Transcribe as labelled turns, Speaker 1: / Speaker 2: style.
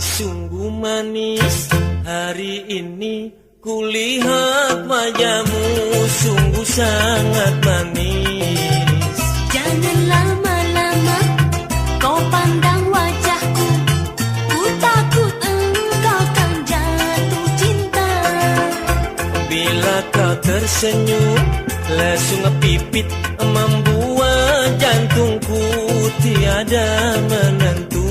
Speaker 1: sungguh manis. Hari ini kulihat wajahmu sungguh sangat manis.
Speaker 2: Jangan lama-lama kau pandang wajahku. Ku takut engkau kan jatuh cinta.
Speaker 1: Bila kau tersenyum lesung pipit Membuat jantungku tiada menentu.